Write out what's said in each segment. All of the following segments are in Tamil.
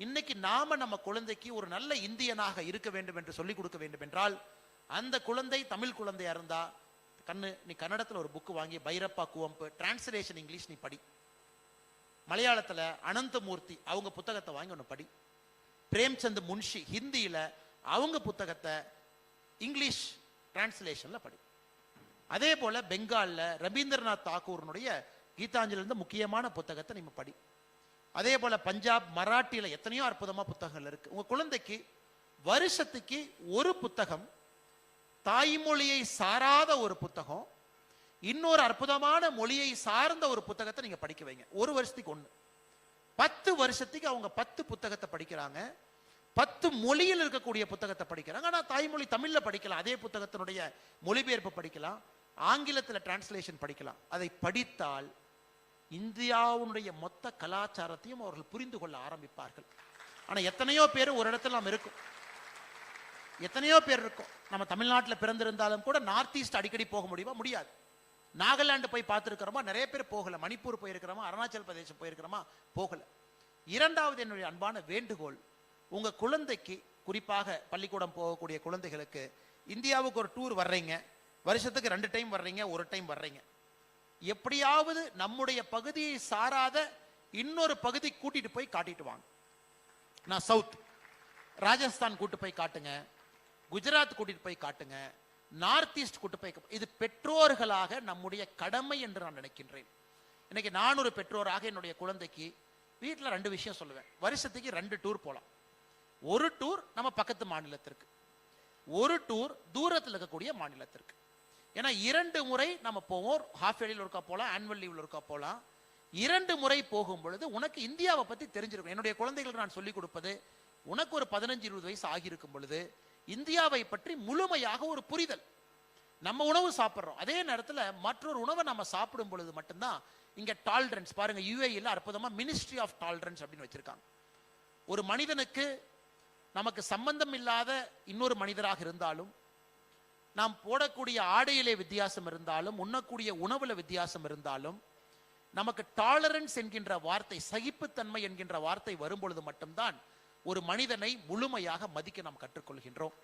இன்னைக்கு நாம நம்ம குழந்தைக்கு ஒரு நல்ல இந்தியனாக இருக்க வேண்டும் என்று சொல்லிக் கொடுக்க வேண்டும் என்றால் அந்த குழந்தை தமிழ் குழந்தையா இருந்தா கண்ணு நீ கன்னடத்துல ஒரு புக்கு வாங்கி பைரப்பா குவம்பு டிரான்ஸ்லேஷன் இங்கிலீஷ் நீ படி. மலையாளத்துல அனந்தமூர்த்தி அவங்க புத்தகத்தை வாங்கி ஒன்று படி. பிரேம்சந்த் முன்ஷி ஹிந்தியில அவங்க புத்தகத்தை இங்கிலீஷ் டிரான்ஸ்லேஷன்ல படி. அதே போல பெங்கால்ல ரவீந்திரநாத் தாக்கூரனுடைய கீதாஞ்சலி இருந்த முக்கியமான புத்தகத்தை நீங்க படி. அதே போல பஞ்சாப் மராட்டியில எத்தனையோ அற்புதமா புத்தகங்கள் இருக்கு. உங்க குழந்தைக்கு வருஷத்துக்கு ஒரு புத்தகம் தாய்மொழியை சாராத ஒரு புத்தகம் இன்னொரு அற்புதமான மொழியை சார்ந்த ஒரு புத்தகத்தை நீங்க படிக்க வைங்க. ஒரு வருஷத்துக்கு ஒண்ணு. பத்து வருஷத்துக்கு அவங்க பத்து புத்தகத்தை படிக்கிறாங்க. பத்து மொழியில் இருக்கக்கூடிய புத்தகத்தை படிக்கிறாங்க. ஆனா தாய்மொழி தமிழ்ல படிக்கலாம். அதே புத்தகத்தினுடைய மொழிபெயர்ப்பு படிக்கலாம். ஆங்கிலத்துல டிரான்ஸ்லேஷன் படிக்கலாம். அதை படித்தால் இந்தியாவுடைய மொத்த கலாச்சாரத்தையும் அவர்கள் புரிந்து கொள்ள ஆரம்பிப்பார்கள். ஆனா எத்தனையோ பேர் ஒரு இடத்துல நாம் இருக்கும். எத்தனையோ பேர் இருக்கும். நம்ம தமிழ்நாட்டில் பிறந்திருந்தாலும் கூட நார்த் ஈஸ்ட் அடிக்கடி போக முடியுமா? முடியாது. நாகாலாந்து போய் பார்த்துருக்கிறோமா? நிறைய பேர் போகல. மணிப்பூர் போயிருக்கிறோமா? அருணாச்சல் பிரதேசம் போயிருக்கிறோமா? போகல. இரண்டாவது என்னுடைய அன்பான வேண்டுகோள் உங்க குழந்தைக்கு குறிப்பாக பள்ளிக்கூடம் போகக்கூடிய குழந்தைகளுக்கு இந்தியாவுக்கு ஒரு டூர் வர்றீங்க. வருஷத்துக்கு ரெண்டு டைம் வர்றீங்க ஒரு டைம் வர்றீங்க. எப்படியாவது நம்முடைய பகுதியை சாராத இன்னொரு பகுதி கூட்டிட்டு போய் காட்டிட்டு வாங்க. நான் சவுத் ராஜஸ்தான் கூட்டு போய் காட்டுங்க. குஜராத் கூட்டிட்டு போய் காட்டுங்க. நார்த் ஈஸ்ட் கூட்டு போய் இது பெற்றோர்களாக நம்முடைய கடமை என்று நான் நினைக்கின்றேன். இன்னைக்கு நான் ஒரு பெற்றோராக என்னுடைய குழந்தைக்கு வீட்டில் ரெண்டு விஷயம் சொல்லுவேன். வருஷத்துக்கு ரெண்டு டூர் போகலாம் ஒரு டூர் நம்ம பக்கத்து மாநிலத்திற்கு. ஒரு டூர் தூரத்தில் இருக்கக்கூடிய மாநிலத்திற்கு. ஏன்னா இரண்டு முறை நம்ம போவோம். ஹாஃப் இயர்லியில் ஒருக்கா போகலாம் ஆனுவல் லீவில் ஒருக்கா போகலாம் இரண்டு முறை போகும் பொழுது உனக்கு இந்தியாவை பற்றி தெரிஞ்சிருக்கும். என்னுடைய குழந்தைகளுக்கு நான் சொல்லிக் கொடுப்பது உனக்கு ஒரு பதினஞ்சு இருபது வயசு ஆகியிருக்கும் பொழுது இந்தியாவை பற்றி முழுமையாக ஒரு புரிதல். நம்ம உணவு சாப்பிட்றோம். அதே நேரத்தில் மற்றொரு உணவை நம்ம சாப்பிடும் பொழுது மட்டும்தான் இங்கே டால்ரன்ஸ் பாருங்கள் யுஏஇல அற்புதமாக மினிஸ்ட்ரி ஆஃப் டால்ரன்ஸ் அப்படின்னு வச்சுருக்காங்க. ஒரு மனிதனுக்கு நமக்கு சம்பந்தம் இல்லாத இன்னொரு மனிதராக இருந்தாலும் நாம் போடக்கூடிய ஆடையிலே வித்தியாசம் இருந்தாலும் உண்ணக்கூடிய உணவுல வித்தியாசம் இருந்தாலும் நமக்கு டாலரன்ஸ் என்கின்ற வார்த்தை சகிப்புத்தன்மை என்கின்ற வார்த்தை வரும்பொழுது மட்டும்தான் ஒரு மனிதனை முழுமையாக மதிக்க நாம் கற்றுக்கொள்கின்றோம்.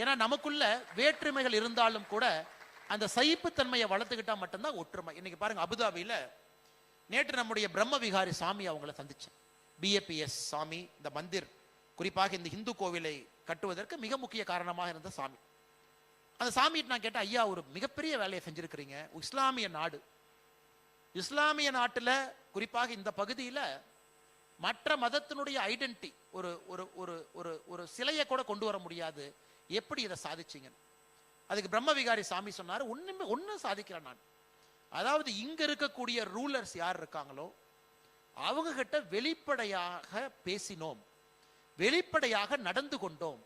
ஏன்னா நமக்குள்ள வேற்றுமைகள் இருந்தாலும் கூட அந்த சகிப்புத்தன்மையை வளர்த்துக்கிட்டா மட்டும்தான் ஒற்றுமை. இன்னைக்கு பாருங்க அபுதாபியில நேற்று நம்முடைய பிரம்ம விகாரி சாமி அவங்கள சந்திச்சேன். பிஏபிஎஸ் சாமி இந்த மந்திர் குறிப்பாக இந்த இந்து கோவிலை கட்டுவதற்கு மிக முக்கிய காரணமாக இருந்த சாமி. அந்த சாமிகிட்ட நான் கேட்டேன் ஐயா ஒரு மிகப்பெரிய வேலையை செஞ்சுருக்கிறீங்க. இஸ்லாமிய நாடு. இஸ்லாமிய நாட்டுல குறிப்பாக இந்த பகுதியில மற்ற மதத்தினுடைய ஐடென்டி ஒரு ஒரு ஒரு ஒரு ஒரு சிலையை கூட கொண்டு வர முடியாது. எப்படி இதை சாதிச்சீங்க? அதுக்கு பிரம்ம விகாரி சாமி சொன்னாரு ஒன்றுமே ஒன்றும் சாதிக்கிறேன் நான். அதாவது இங்க இருக்கக்கூடிய ரூலர்ஸ் யார் இருக்காங்களோ அவங்ககிட்ட வெளிப்படையாக பேசினோம். வெளிப்படையாக நடந்து கொண்டோம்.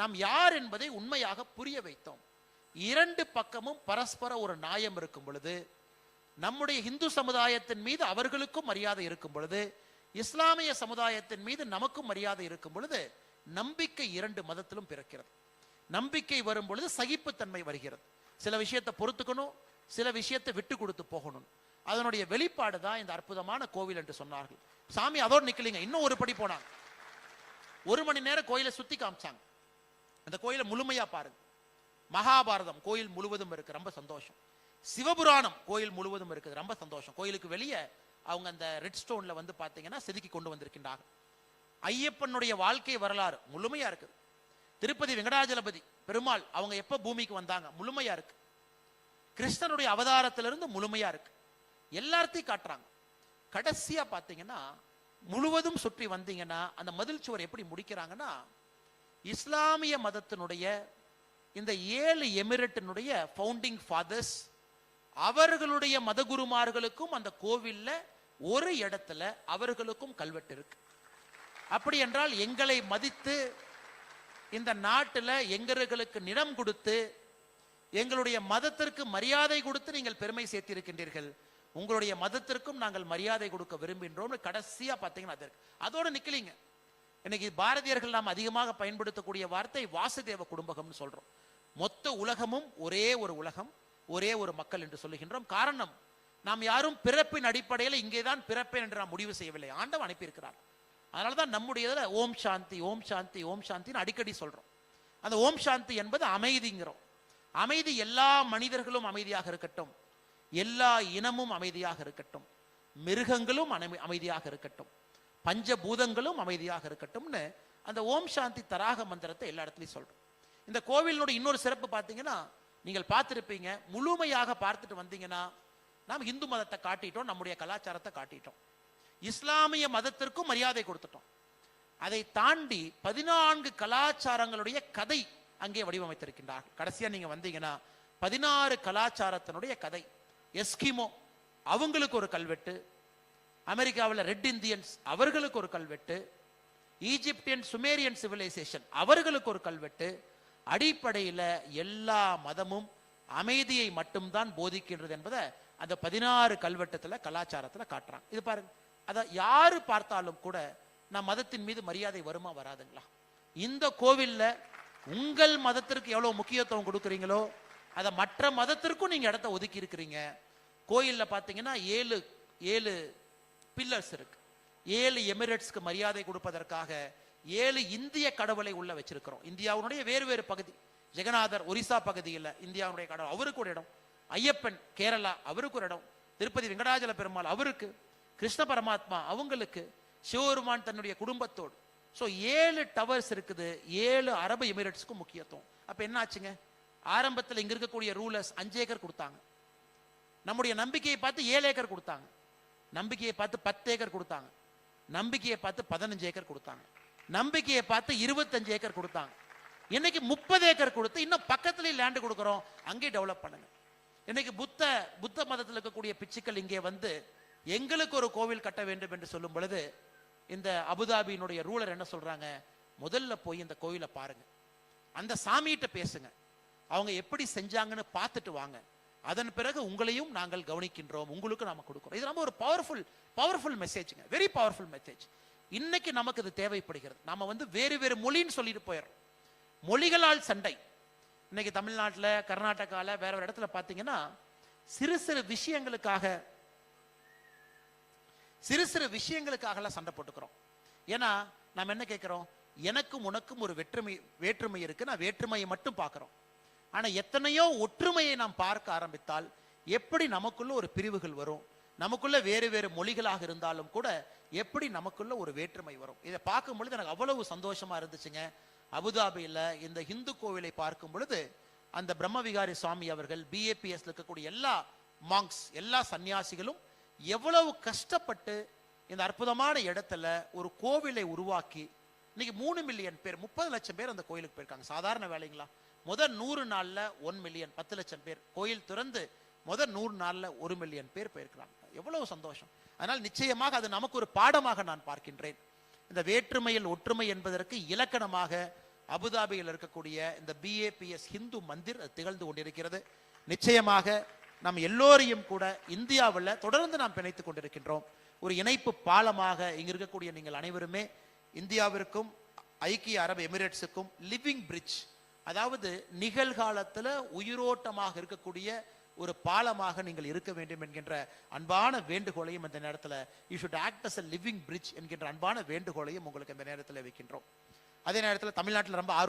நாம் யார் என்பதை உண்மையாக புரிய வைத்தோம். இரண்டு பக்கமும் பரஸ்பர ஒரு நியாயம் இருக்கும் பொழுது நம்முடைய இந்து சமுதாயத்தின் மீது அவர்களுக்கும் மரியாதை இருக்கும் பொழுது இஸ்லாமிய சமுதாயத்தின் மீது நமக்கும் மரியாதை இருக்கும் பொழுது நம்பிக்கை இரண்டு மதத்திலும் பிறக்கிறது. நம்பிக்கை வரும் பொழுது சகிப்புத்தன்மை வருகிறது. சில விஷயத்தை பொறுத்துக்கணும் சில விஷயத்தை விட்டு கொடுத்து போகணும். அதனுடைய வெளிப்பாடு தான் இந்த அற்புதமான கோவில் என்று சொன்னார்கள். சாமி அதோடு நிக்கலிங்க. இன்னும் ஒரு படி போனாங்க. ஒரு மணி நேரம் கோயிலை சுத்தி காமிச்சாங்க. அந்த கோயிலை முழுமையா பாருங்க. மகாபாரதம் கோயில் முழுவதும் இருக்கு ரொம்ப சந்தோஷம். சிவபுராணம் கோயில் முழுவதும் இருக்குது ரொம்ப சந்தோஷம். கோயிலுக்கு வெளியே அவங்க அந்த ரெட் ஸ்டோன்ல வந்து பாத்தீங்கன்னா செதுக்கி கொண்டு வந்திருக்கின்றார்கள் ஐயப்பனுடைய வாழ்க்கை வரலாறு முழுமையா இருக்குது திருப்பதி வெங்கடாஜலபதி பெருமாள் அவங்க எப்ப பூமிக்கு வந்தாங்க? முழுமையா இருக்கு. கிருஷ்ணனுடைய அவதாரத்திலிருந்து முழுமையா இருக்கு. எல்லாத்தையும் காட்டுறாங்க. கடைசியா பாத்தீங்கன்னா முழுவதும் சுற்றி வந்தீங்கன்னா அந்த மதில் சுவர் எப்படி முடிக்கிறாங்கன்னா இஸ்லாமிய மதத்தினுடைய இந்த ஏழு எமிரட்டினுடைய ஃபவுண்டிங் ஃபாதர்ஸ் அவர்களுடைய மதகுருமார்களுக்கும் அந்த கோவில்ல ஒரு இடத்துல அவர்களுக்கும் கல்வெட்டு இருக்கு. அப்படி என்றால் எங்களை மதித்து இந்த நாட்டுல எங்களுக்கு நிலம் கொடுத்து எங்களுடைய மதத்திற்கு மரியாதை கொடுத்து நீங்கள் பெருமை சேர்த்திருக்கின்றீர்கள். உங்களுடைய மதத்திற்கும் நாங்கள் மரியாதை கொடுக்க விரும்புகின்றோம் கடைசியா பார்த்தீங்கன்னா அது இருக்கு. அதோட நிக்கலீங்க. இன்னைக்கு பாரதியர்கள் நாம் அதிகமாக பயன்படுத்தக்கூடிய வார்த்தை வாசுதேவ குடும்பகம்னு சொல்றோம். மொத்த உலகமும் ஒரே ஒரு உலகம் ஒரே ஒரு மக்கள் என்று சொல்லுகின்றோம். காரணம் நாம் யாரும் பிறப்பின் அடிப்படையில் இங்கேதான் பிறப்பேன் என்று நாம் முடிவு செய்யவில்லை. ஆண்டவன் அனுப்பியிருக்கிறார். அதனால தான் நம்முடைய ஓம் சாந்தி ஓம் சாந்தி ஓம் சாந்தின்னு அடிக்கடி சொல்றோம். அந்த ஓம் சாந்தி என்பது அமைதிங்கிறோம். அமைதி எல்லா மனிதர்களும் அமைதியாக இருக்கட்டும். எல்லா இனமும் அமைதியாக இருக்கட்டும். மிருகங்களும் அமைதியாக இருக்கட்டும். பஞ்சபூதங்களும் அமைதியாக இருக்கட்டும்னு அந்த ஓம் சாந்தி தராக மந்திரத்தை எல்லா இடத்துலையும் சொல்றோம். இந்த கோவிலினுடைய இன்னொரு சிறப்பு பார்த்தீங்கன்னா நீங்கள் பார்த்துருப்பீங்க முழுமையாக பார்த்துட்டு வந்தீங்கன்னா நாம் இந்து மதத்தை காட்டிட்டோம் நம்முடைய கலாச்சாரத்தை காட்டிட்டோம். இஸ்லாமிய மதத்திற்கும் மரியாதை கொடுத்துட்டோம். அதை தாண்டி பதினான்கு கலாச்சாரங்களுடைய கதை அங்கே வடிவமைத்திருக்கின்றார் கடைசியா நீங்க வந்தீங்கன்னா பதினாறு கலாச்சாரத்தினுடைய கதை. எஸ்கிமோ அவங்களுக்கு ஒரு கல்வெட்டு அமெரிக்காவில் ரெட் இந்தியன்ஸ் அவர்களுக்கு ஒரு கல்வெட்டு ஈஜிப்டியன் சுமேரியன் சிவிலைசேஷன் அவர்களுக்கு ஒரு கல்வெட்டு அடிப்படையில் எல்லா மதமும் அமைதியை மட்டும்தான் போதிக்கின்றது என்பதை அந்த பதினாறு கல்வெட்டத்தில் கலாச்சாரத்தில் காட்டுறான் இது பாருங்க அதை யாரு பார்த்தாலும் கூட நான் மதத்தின் மீது மரியாதை வருமா வராதுங்களா? இந்த கோவில்ல உங்கள் மதத்திற்கு எவ்வளோ முக்கியத்துவம் கொடுக்குறீங்களோ அதை மற்ற மதத்திற்கும் நீங்கள் இடத்த ஒதுக்கி இருக்கிறீங்க. கோயிலில் பார்த்தீங்கன்னா ஏழு ஏழு பில்லர்ஸ் இருக்கு. ஏழு எமிரேட்ஸ்க்கு மரியாதை கொடுப்பதற்காக ஏழு இந்திய கடவுளை உள்ள வச்சிருக்கிறோம். இந்தியாவுடைய வேறு வேறு பகுதி. ஜெகநாதர் ஒரிசா பகுதியில் இந்தியாவுடைய கடவுள் அவருக்கு ஒரு இடம். ஐயப்பன் கேரளா அவருக்கு ஒரு இடம். திருப்பதி வெங்கடாஜல பெருமாள் அவருக்கு. கிருஷ்ண பரமாத்மா அவங்களுக்கு. சிவபெருமான் தன்னுடைய குடும்பத்தோடு. ஸோ ஏழு டவர்ஸ் இருக்குது. ஏழு அரபு எமிரேட்ஸ்க்கும் முக்கியத்துவம். அப்போ என்ன ஆச்சுங்க ஆரம்பத்தில் இங்க இருக்கக்கூடிய ரூலர்ஸ் அஞ்சு ஏக்கர் கொடுத்தாங்க. நம்முடைய நம்பிக்கையை பார்த்து ஏழு ஏக்கர் கொடுத்தாங்க. நம்பிக்கையை பார்த்து பத்து ஏக்கர் கொடுத்தாங்க. நம்பிக்கையை பார்த்து பதினஞ்சு ஏக்கர் கொடுத்தாங்க. நம்பிக்கையை பார்த்து இருபத்தஞ்சு ஏக்கர் கொடுத்தாங்க. இன்னைக்கு முப்பது ஏக்கர் கொடுத்து இன்னும் பக்கத்துலயே லேண்டு கொடுக்குறோம். அங்கேயே டெவலப் பண்ணுங்க. இன்னைக்கு புத்த புத்த மதத்தில் இருக்கக்கூடிய பிச்சுக்கள் இங்கே வந்து எங்களுக்கு ஒரு கோவில் கட்ட வேண்டும் என்று சொல்லும் பொழுது இந்த அபுதாபியினுடைய ரூலர் என்ன சொல்றாங்க? முதல்ல போய் இந்த கோயிலை பாருங்க. அந்த சாமிகிட்ட பேசுங்க. அவங்க எப்படி செஞ்சாங்கன்னு பார்த்துட்டு வாங்க. அதன் பிறகு உங்களையும் நாங்கள் கவனிக்கின்றோம் உங்களுக்கு நாம கொடுக்கிறோம். இது ரொம்ப ஒரு பவர்ஃபுல் பவர்ஃபுல் மெசேஜ்ங்க வெரி பவர்ஃபுல் மெசேஜ் இன்னைக்கு நமக்கு இது தேவைப்படுகிறது. நாம வந்து வேறு வேறு மொழின்னு சொல்லிட்டு போயிடுறோம். மொழிகளால் சண்டை. இன்னைக்கு தமிழ்நாட்டில் கர்நாடகாவில் வேற ஒரு இடத்துல பார்த்தீங்கன்னா சிறு சிறு விஷயங்களுக்காக சிறு சிறு விஷயங்களுக்காகலாம் சண்டை போட்டுக்கிறோம். ஏன்னா நாம் என்ன கேட்குறோம்? எனக்கும் உனக்கும் ஒரு வெற்றுமை வேற்றுமை இருக்கு. நான் வேற்றுமையை மட்டும் பார்க்குறோம். ஆனா எத்தனையோ ஒற்றுமையை நாம் பார்க்க ஆரம்பித்தால் எப்படி நமக்குள்ள ஒரு பிரிவுகள் வரும்? நமக்குள்ள வேறு வேறு மொழிகளாக இருந்தாலும் கூட எப்படி நமக்குள்ள ஒரு வேற்றுமை வரும்? இதை பார்க்கும் பொழுது எனக்கு அவ்வளவு சந்தோஷமா இருந்துச்சுங்க. அபுதாபியில இந்த இந்து கோவிலை பார்க்கும் பொழுது அந்த பிரம்மவிகாரி சுவாமி அவர்கள் பிஏபிஎஸ்ல இருக்கக்கூடிய எல்லா மாங்ஸ் எல்லா சன்னியாசிகளும் எவ்வளவு கஷ்டப்பட்டு இந்த அற்புதமான இடத்துல ஒரு கோவிலை உருவாக்கி இன்னைக்கு மூணு மில்லியன் பேர் முப்பது லட்சம் பேர் அந்த கோயிலுக்கு போயிருக்காங்க. சாதாரண வேலைங்களா? முதல் நூறு நாள்ல ஒன் மில்லியன் பத்து லட்சம் பேர். கோயில் திறந்து முதல் நூறு நாள்ல ஒரு மில்லியன் பேர் போயிருக்கிறாங்க. எவ்வளவு சந்தோஷம். அதனால் நிச்சயமாக அது நமக்கு ஒரு பாடமாக நான் பார்க்கின்றேன். இந்த வேற்றுமையில் ஒற்றுமை என்பதற்கு இலக்கணமாக அபுதாபியில் இருக்கக்கூடிய இந்த பிஏபிஎஸ் ஹிந்து மந்திர் அது திகழ்ந்து கொண்டிருக்கிறது. நிச்சயமாக நம் எல்லோரையும் கூட இந்தியாவில் தொடர்ந்து நாம் பிணைத்துக் கொண்டிருக்கின்றோம். ஒரு இணைப்பு பாலமாக இங்க இருக்கக்கூடிய நீங்கள் அனைவருமே இந்தியாவிற்கும் ஐக்கிய அரபு எமிரேட்ஸுக்கும் லிவிங் பிரிட்ஜ் அதாவது நிகழ்காலத்துல உயிரோட்டமாக இருக்கக்கூடிய ஒரு பாலமாக நீங்கள் இருக்க வேண்டும் என்கின்ற அன்பான வேண்டுகோளையும் இந்த நேரத்தில் you should act as a living bridge என்கின்ற அன்பான வேண்டுகோளையும் உங்களுக்கு இந்த நேரத்தில் வைக்கின்றோம். அதே நேரத்தில் தமிழ்நாட்டில் ரொம்ப ஆர்வம்